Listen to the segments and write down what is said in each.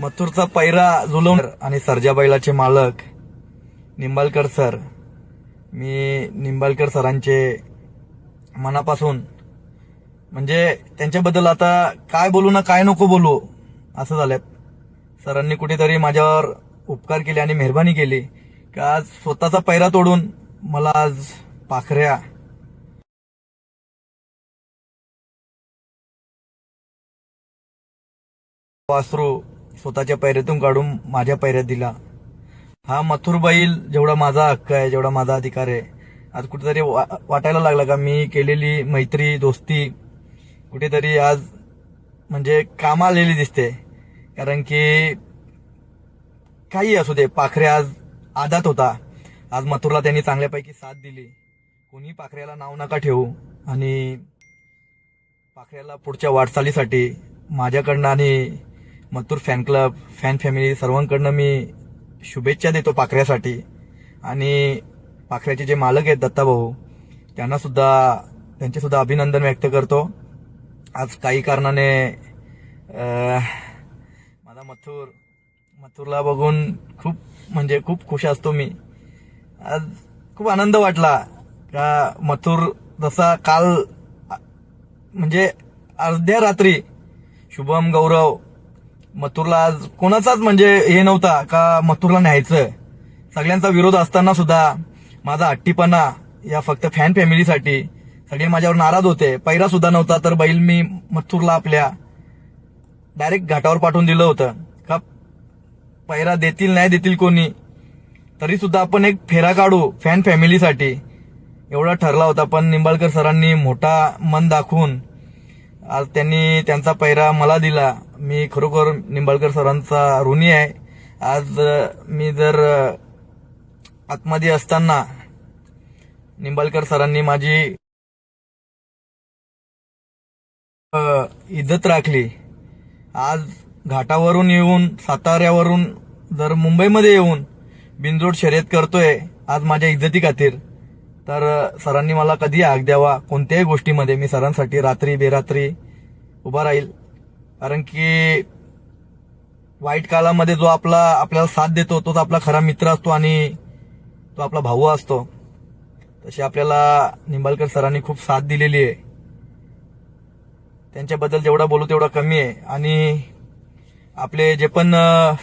मथुरचा पैरा जुलवणार आणि सरजा बैलाचे मालक निंबाळकर सर. मी निंबाळकर सरांचे मनापासून म्हणजे त्यांच्याबद्दल आता काय बोलू ना काय नको बोलू असं झालंय. सरांनी कुठेतरी माझ्यावर उपकार केले आणि मेहरबानी केली का आज स्वतःचा पैरा तोडून मला आज पाखऱ्या वासरू स्वतःच्या पैऱ्यातून काढून माझ्या पैऱ्यात दिला. हा मथुर बैल जेवढा माझा हक्क आहे जेवढा माझा अधिकार आहे आज कुठेतरी वा- वाटायला लागला का? मी केलेली मैत्री दोस्ती कुठेतरी आज म्हणजे कामा आलेली दिसते. कारण की काही असू दे पाखरे आज आदात होता. आज मथुरला त्यांनी चांगल्यापैकी साथ दिली. कोणी पाखऱ्याला नाव नका ठेवू. आणि पाखऱ्याला पुढच्या वाटचालीसाठी माझ्याकडनं आणि Mathur fan club fan family सर्वांकडनं मी शुभेच्छा देतो पाखऱ्यासाठी. आणि पाखऱ्याचे जे मालक आहेत दत्ताभाऊ त्यांना सुद्धा त्यांचे सुद्धा अभिनंदन व्यक्त करतो. आज काही कारणाने माझा मथुर मथुरला बघून खूप म्हणजे खूप खुश असतो मी. आज खूप आनंद वाटला. का मथुर जसा काल म्हणजे अर्ध्या रात्री शुभम गौरव मथुरला आज कोणाचाच म्हणजे हे नव्हता का मथुरला न्यायचं सगळ्यांचा विरोध असताना सुद्धा माझा हट्टीपणा या फक्त फॅन फॅमिलीसाठी सगळे माझ्यावर नाराज होते. पैरा सुद्धा नव्हता तर बैल मी मथुरला आपल्या डायरेक्ट घाटावर पाठवून दिलं होतं. का पैरा देतील नाही देतील कोणी? तरी सुद्धा आपण एक फेरा काढू फॅन फॅमिलीसाठी एवढा ठरला होता पण निंबाळकर सरांनी मोठा मन दाखवून आज त्यांनी त्यांचा पैरा मला दिला. मी खरोखर निंबाळकर सरांचा ऋणी आहे. आज मी जर आतमध्ये असताना निंबाळकर सरांनी माझी इज्जत राखली. आज घाटावरून येऊन साताऱ्यावरून जर मुंबईमध्ये येऊन बिनजोड शर्यत करतोय आज माझ्या इज्जती खातीर तर सरांनी मला कधी आग द्यावा? कोणत्याही गोष्टीमध्ये मी सरांसाठी रात्री बेरात्री उभा राहील. कारण की वाईट काळामध्ये जो आपला आपल्याला साथ देतो तोच आपला खरा मित्र असतो आणि तो आपला भाऊ असतो. तशी आपल्याला निंबाळकर सरांनी खूप साथ दिलेली आहे. त्यांच्याबद्दल जेवढा बोलू तेवढा कमी आहे. आणि आपले जे पण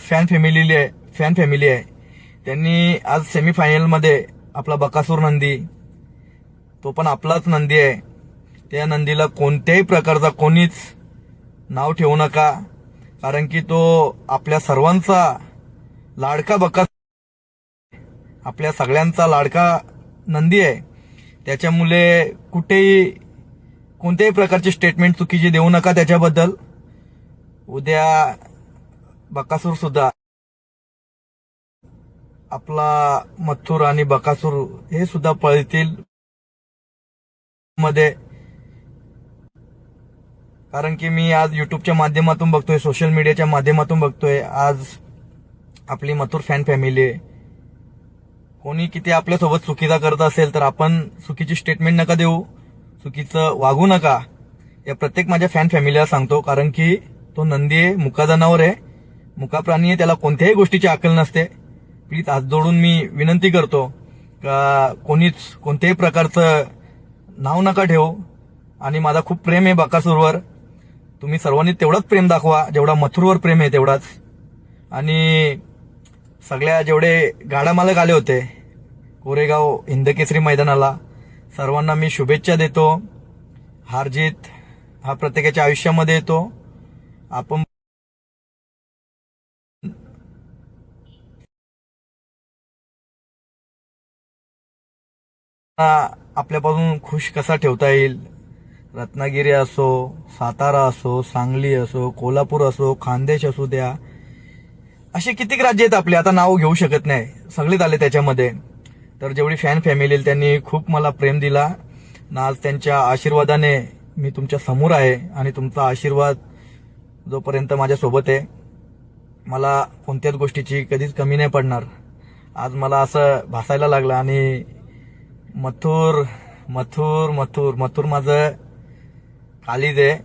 फॅन फॅमिली आहे फॅन फॅमिली आहे त्यांनी आज सेमीफायनलमध्ये आपला बकासूर नंदी तो पण आपलाच नंदी आहे. त्या नंदीला कोणत्याही प्रकारचा कोणीच नाव ठेवू नका. कारण की तो आपल्या सर्वांचा लाडका बकास आपल्या सगळ्यांचा लाडका नंदी आहे. त्याच्यामुळे कुठेही कोणत्याही प्रकारची स्टेटमेंट चुकीची देऊ नका त्याच्याबद्दल. उद्या बकासूर सुद्धा आपला मथुर आणि बकासूर हे सुद्धा पळतील. मध्ये. कारण की मी आज युट्यूबच्या माध्यमातून बघतोय सोशल मीडियाच्या माध्यमातून बघतोय. आज आपली मथुर फॅन फॅमिली आहे. कोणी किती आपल्यासोबत चुकीचा करत असेल तर आपण चुकीची स्टेटमेंट नका देऊ चुकीचं वागू नका. या प्रत्येक माझ्या फॅन फॅमिलीला सांगतो कारण की तो नंदी आहे मुका जनावर आहे. मुका प्राणी आहे त्याला कोणत्याही गोष्टीची अकल नसते. प्लीज आज जोडून मी विनंती करतो का कोणीच कोणत्याही प्रकारचं नाव नका ठेवू. आणि माझा खूप प्रेम आहे बकासूरवर. तुम्ही सर्वांनी तेवढंच प्रेम दाखवा जेवढा मथुरवर प्रेम आहे तेवढाच. आणि सगळ्या जेवढे गाडा मालक आले होते कोरेगाव हिंदकेसरी मैदानाला सर्वांना मी शुभेच्छा देतो. हारजीत हा प्रत्येकाच्या आयुष्यामध्ये येतो. आपण आपल्यापासून खुश कसा ठेवता येईल? रत्नागिरी असो सातारा असो सांगली असो कोल्हापूर असो खानदेश असू द्या. असे कितीक राज्य आहेत आपले? आता नाव घेऊ शकत नाही. सगळेच आले त्याच्यामध्ये. तर जेवढी फॅन फॅमिली येईल त्यांनी खूप मला प्रेम दिला. ना आज त्यांच्या आशीर्वादाने मी तुमच्यासमोर आहे आणि तुमचा आशीर्वाद जोपर्यंत माझ्यासोबत आहे मला कोणत्याच गोष्टीची कधीच कमी नाही पडणार. आज मला असं भासायला लागलं आणि मथुर मथुर मथुर मथुर माझं कालीज आहे